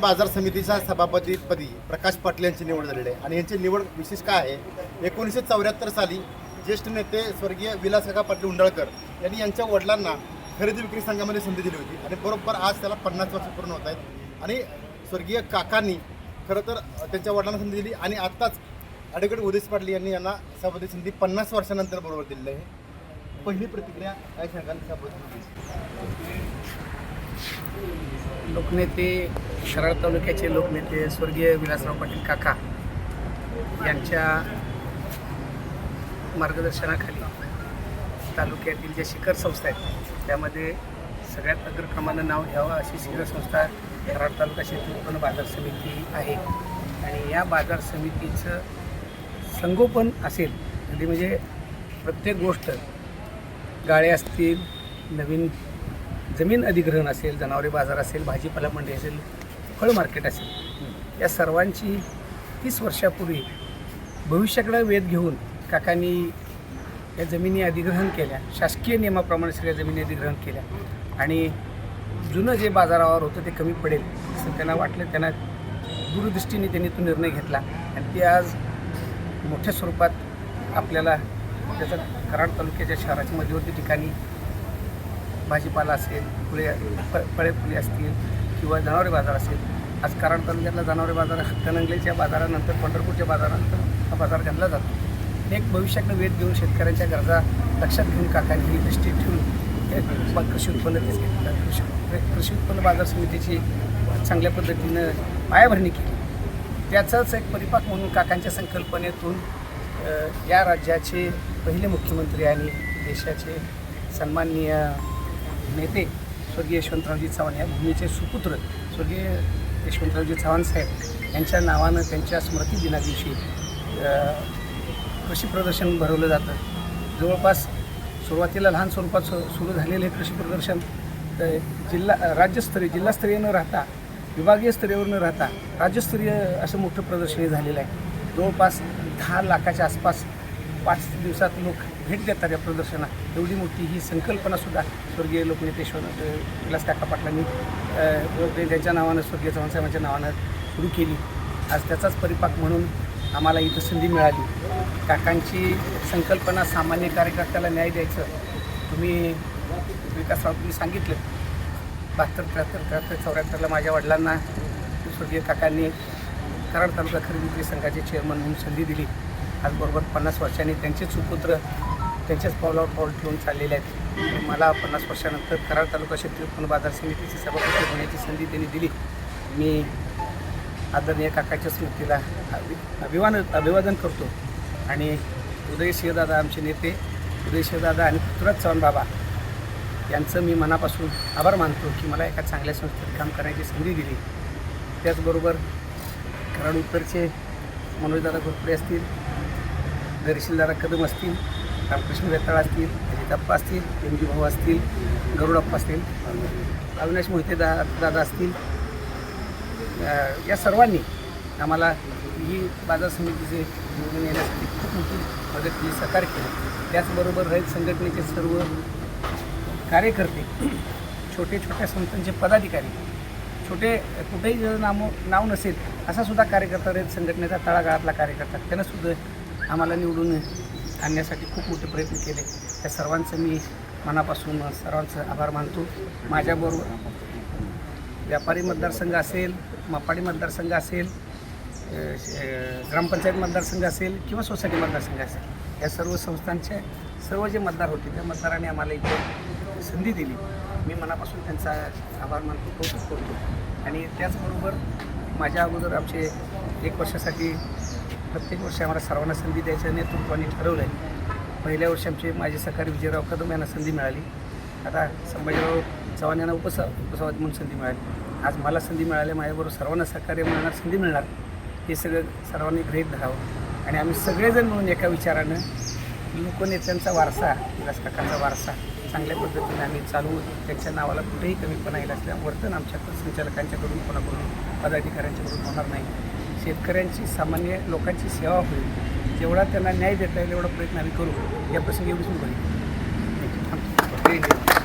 बाजार समितीच्या सभापतीपदी प्रकाश पाटील यांची निवड झालेली आहे. आणि यांची निवड विशेष काय आहे? एकोणीसशे चौऱ्याहत्तर साली ज्येष्ठ नेते स्वर्गीय विलासका पाटील उंडाळकर यांनी यांच्या वडिलांना खरेदी विक्री संघामध्ये संधी दिली होती. आणि बरोबर आज त्याला पन्नास वर्ष पूर्ण होत आहेत. आणि स्वर्गीय काकांनी खरं तर त्यांच्या वडिलांना संधी दिली. आणि आत्ताच अडगड उदयस पाटील यांनी यांना सभापती संधी पन्नास वर्षानंतर बरोबर दिलेली आहे. पहिली प्रतिक्रिया काय सांगाल? सभापती लोकनेते शराळ तालुक्याचे लोकनेते स्वर्गीय विलासराव पाटील काका यांच्या मार्गदर्शनाखाली तालुक्यातील ज्या शिखर संस्था आहेत त्यामध्ये सगळ्यात अग्रक्रमानं नाव घ्यावं अशी शिखर संस्था कराड तालुका शेती उत्पन्न बाजार समिती आहे. आणि या बाजार समितीचं संगोपन असेल अगदी म्हणजे प्रत्येक गोष्ट गाळे असतील नवीन जमीन अधिग्रहण असेल जनावरे बाजार असेल भाजीपाला मंडी असेल फळ मार्केट असेल या सर्वांची तीस वर्षापूर्वी भविष्याकडे वेध घेऊन काकांनी या जमिनी अधिग्रहण केल्या. शासकीय नियमाप्रमाणे सगळ्या जमिनी अधिग्रहण केल्या. आणि जुनं जे बाजारावर होतं ते कमी पडेल असं त्यांना वाटलं. त्यांना दूरदृष्टीने त्यांनी तो निर्णय घेतला. आणि ते आज मोठ्या स्वरूपात आपल्याला त्याचा कराड तालुक्याच्या शहराच्या मध्यवर्ती ठिकाणी भाजीपाला असेल फुले फ फळे फुले असतील किंवा जनावरे बाजार असेल आज कारण तालुक्यातला जनावरे बाजार हातकणंगलेच्या बाजारानंतर पंढरपूरच्या बाजारानंतर हा बाजार घातला जातो. एक भविष्याकडे वेध घेऊन शेतकऱ्यांच्या गरजा लक्षात घेऊन काकांनी ही दृष्टी ठेवून कृषी उत्पन्न तेच घेतलं कृषी कृषी उत्पन्न बाजार समितीची चांगल्या पद्धतीनं पायाभरणी केली. त्याचाच एक परिपाक म्हणून काकांच्या संकल्पनेतून या राज्याचे पहिले मुख्यमंत्री आणि देशाचे सन्माननीय नेते स्वर्गीय यशवंतरावजी चव्हाण या भूमीचे सुपुत्र स्वर्गीय यशवंतरावजी चव्हाण साहेब यांच्या नावानं त्यांच्या स्मृतिदिनादिवशी कृषी प्रदर्शन भरवलं जातं. जवळपास सुरुवातीला लहान स्वरूपात सु सुरू झालेलं कृषी प्रदर्शन जिल्हा राज्यस्तरीय जिल्हास्तरीय न राहता विभागीय स्तरीयवर न राहता राज्यस्तरीय असं मोठं प्रदर्शन झालेलं आहे. जवळपास दहा लाखाच्या आसपास पाच दिवसात लोक भेट देतात या प्रदर्शनात. एवढी मोठी ही संकल्पनासुद्धा स्वर्गीय लोकनेतेश्वर विलास काका पाटलांनी त्यांच्या नावानं स्वर्गीय चव्हाणसाहेबांच्या नावानं सुरू केली. आज त्याचाच परिपाक म्हणून आम्हाला इथं संधी मिळाली. काकांची संकल्पना सामान्य कार्यकर्त्याला न्याय द्यायचं तुम्ही विकासराव तुम्ही सांगितलं. बहात्तर त्र्याहत्तर त्र्याहत्तर चौऱ्याहत्तरला माझ्या वडिलांना स्वर्गीय काकांनी कराड तालुका खरेदी विक्री संघाचे चेअरमन म्हणून संधी दिली. आज बरोबर पन्नास वर्षांनी त्यांचेच सुपुत्र त्यांच्याच पावलावर पाऊल ठेवून चाललेले आहेत. मला पन्नास वर्षानंतर कराड तालुका क्षेत्रीय उत्पन्न बाजार समितीची सभापती होण्याची संधी त्यांनी दिली. मी आदरणीय काकाच्या स्मृतीला अभि अभिवान अभिवादन करतो. आणि उदय सिंहदादा आमचे नेते उदयसिंहदादा आणि पृथ्वीराज चव्हाण बाबा यांचं मी मनापासून आभार मानतो की मला एका चांगल्या संस्थेत काम करण्याची संधी दिली. त्याचबरोबर कराड उत्तरचे मनोजदादा घोरपडे असतील दर्शीलदादा कदम असतील रामकृष्ण वेताळ असतील अजिताप्पा असतील एम जी भाऊ असतील गरुडप्पा असतील अविनाश मोहिते दा दादा असतील. या सर्वांनी आम्हाला ही बाजार समितीचे निवडून येण्यासाठी खूप मोठी मदत केली सहकार्य केली. त्याचबरोबर रयत संघटनेचे सर्व कार्यकर्ते छोटे छोट्या संस्थांचे पदाधिकारी छोटे कुठेही जर नामो नाव नसेल असा सुद्धा कार्यकर्ता रयत संघटनेचा तळागाळातला कार्यकर्ता त्यांनासुद्धा आम्हाला निवडून आणण्यासाठी खूप मोठे प्रयत्न केले. त्या सर्वांचं मी मनापासून सर्वांचं आभार मानतो. माझ्याबरोबर व्यापारी मतदारसंघ असेल मापाडी मतदारसंघ असेल ग्रामपंचायत मतदारसंघ असेल किंवा सोसायटी मतदारसंघ असेल या सर्व संस्थांचे सर्व जे मतदार होते त्या मतदारांनी आम्हाला इथे संधी दिली. मी मनापासून त्यांचा आभार मानतो कौतुक करतो. आणि त्याचबरोबर माझ्या अगोदर आमचे एक वर्षासाठी प्रत्येक वर्षी आम्हाला सर्वांना संधी द्यायच्या नेतृत्वाने ठरवलं आहे पहिल्या वर्षी आमचे माझे सहकारी विजयराव कदम यांना संधी मिळाली. आता संभाजीराव चव्हाण यांना उपस उपसभापती म्हणून संधी मिळाली. आज मला संधी मिळाली माझ्याबरोबर सर्वांना सहकार्य मिळणार संधी मिळणार हे सगळं सर्वांनी गृहीत धरावं. आणि आम्ही सगळेजण मिळून एका विचारानं लोकनेत्यांचा वारसा विलास काकांचा वारसा चांगल्या पद्धतीने आम्ही चालू त्यांच्या नावाला कुठेही कमीपणा येईल असल्या वर्तन आमच्या संचालकांच्याकडून कोणाकडून पदाधिकाऱ्यांच्याकडून होणार नाही. शेतकऱ्यांची सामान्य लोकांची सेवा होईल. जेवढा त्यांना न्याय देता येईल एवढा प्रयत्न आम्ही करू. या प्रसंगी एवढीच मी बोलेन.